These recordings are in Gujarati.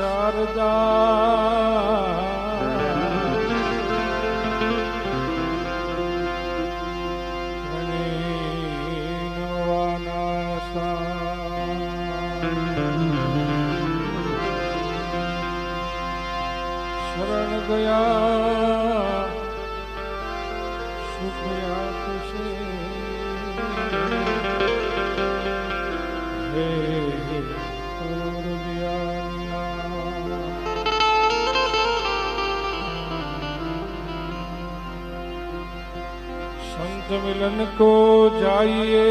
શારદા. मिलन को जाइए।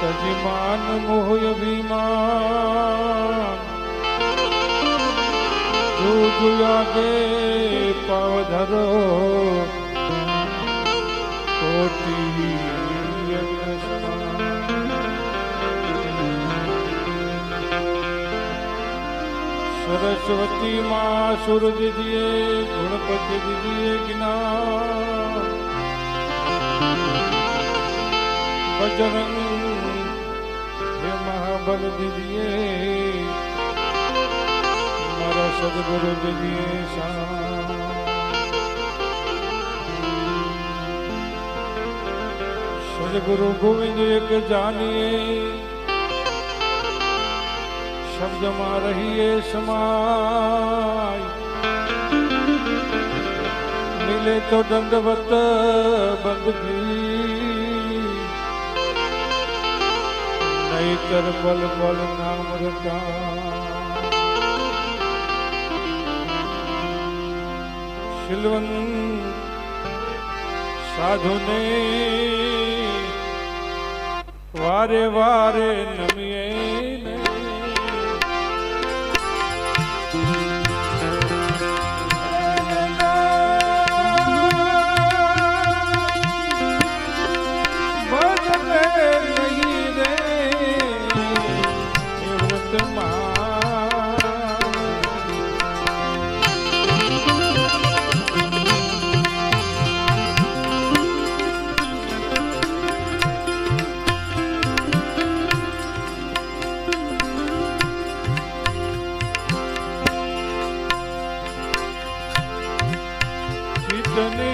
सजमान मोह अभिमान। जो जुआगे पावधरो कोटि सरस्वती माँ सुर दीजिए गुणपति दीजिए ज्ञान बजरंग हे महाबल दीजिए हमारा सदगुरु दीजिए सदगुरु गोविंद एक जानिए શબ્દમાં રહીએ સમાય મિલે તો દંડવત બંદગી નહીતર પલ પલ નામ રતા શિલવંત સાધુને વારે વારે નમીએ the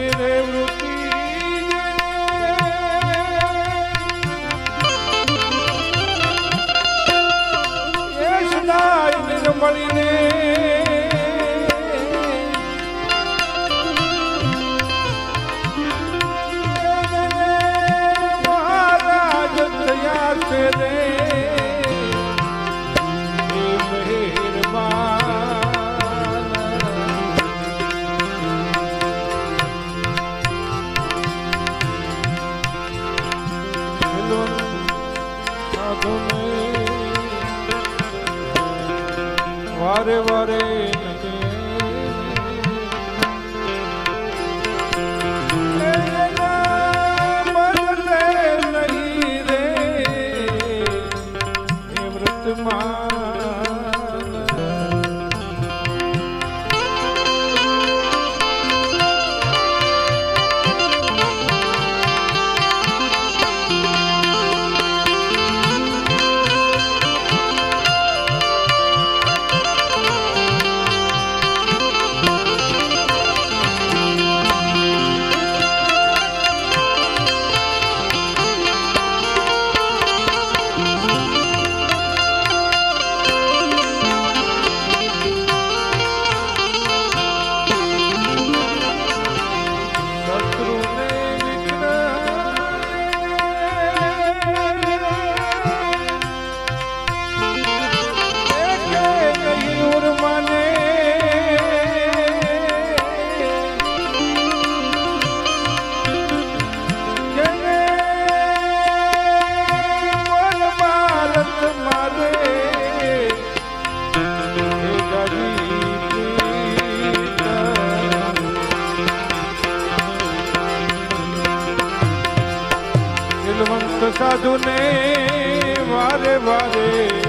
વારે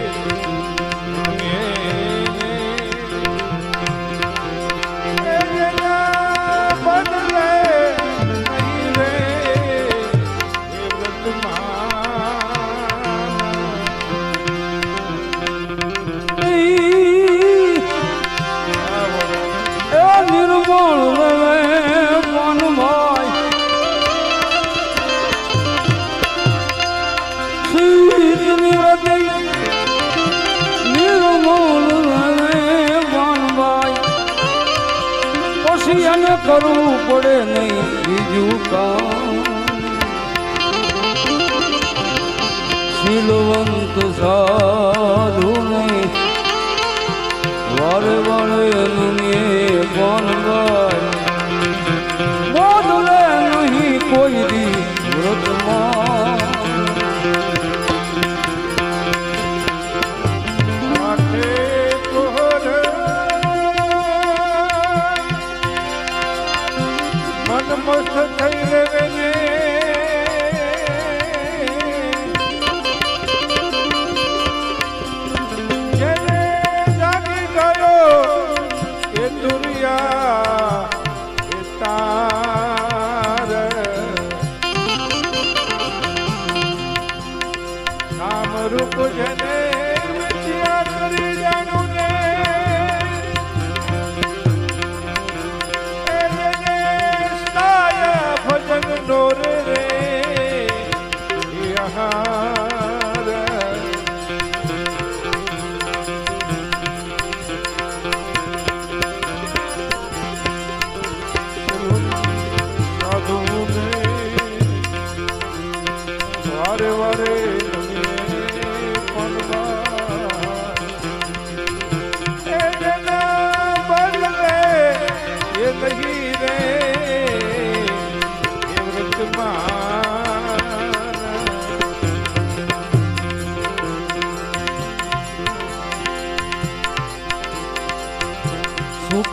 કરવું પડે નહીં બીજું કામ. શીલવંત સાધુ નહીં. વારે વારે પણ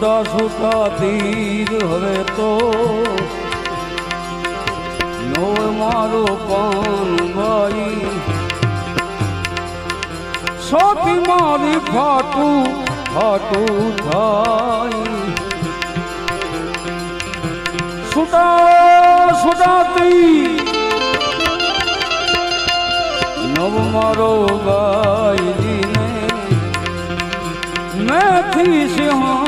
છૂટા છૂટા તીર હવે તો નો મારો પાન ભાઈ સોથી મારી ખાટું ખાટું થાય છૂટા છૂટા તીર. નવ મારો ગાય મેથી સિંહ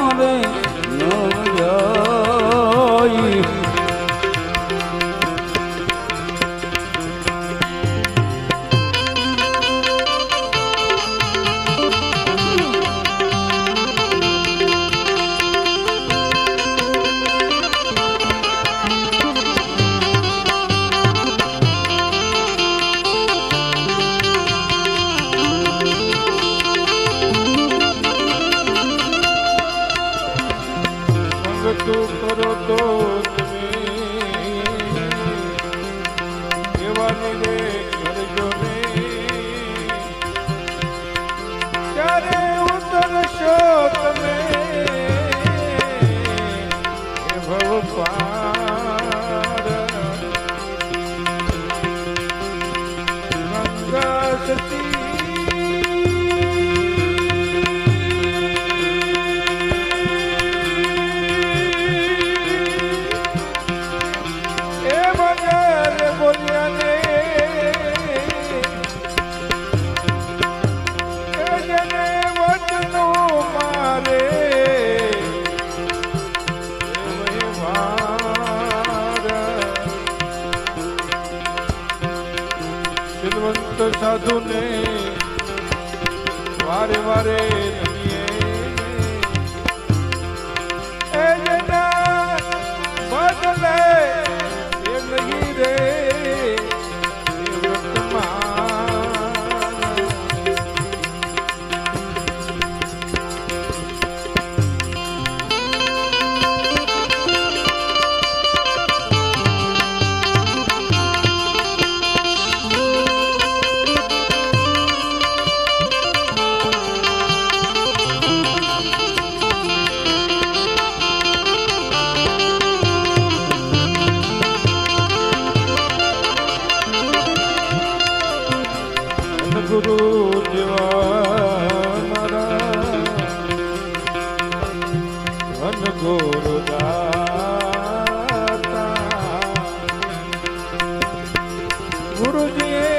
ગુરુજી.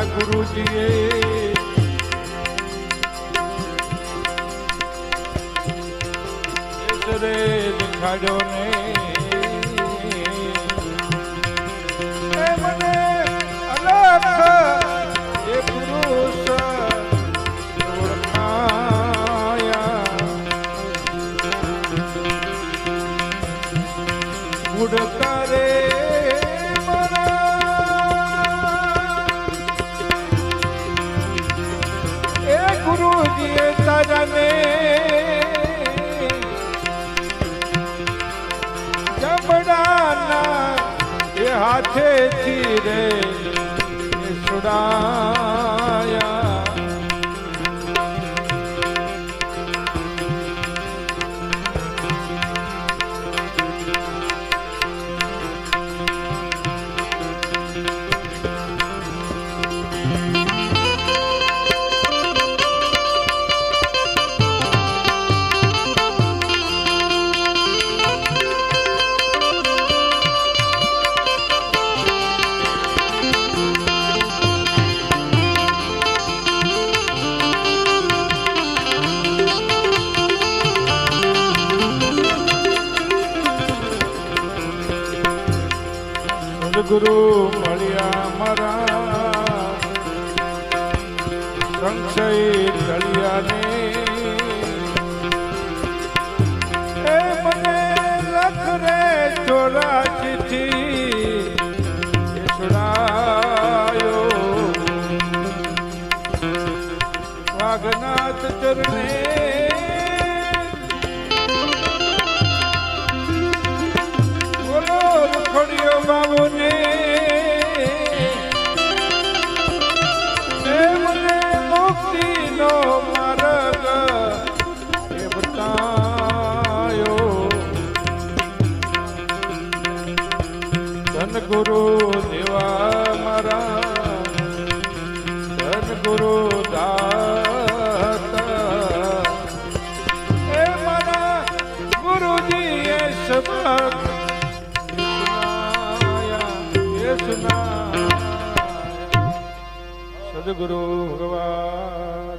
મારા ગુરુજીએ દેખાડ્યો ને ઉડતા રે ગુરુજીએ તારાને હાથે હાથેથી રે સદગુરુ મળ્યા મારા. સંશય ધન ગુરુ દેવા મારા. સદગુરુ ગુરુ દાતા. એ મારા ગુરુજી એ સદગુરુ ભગવાન.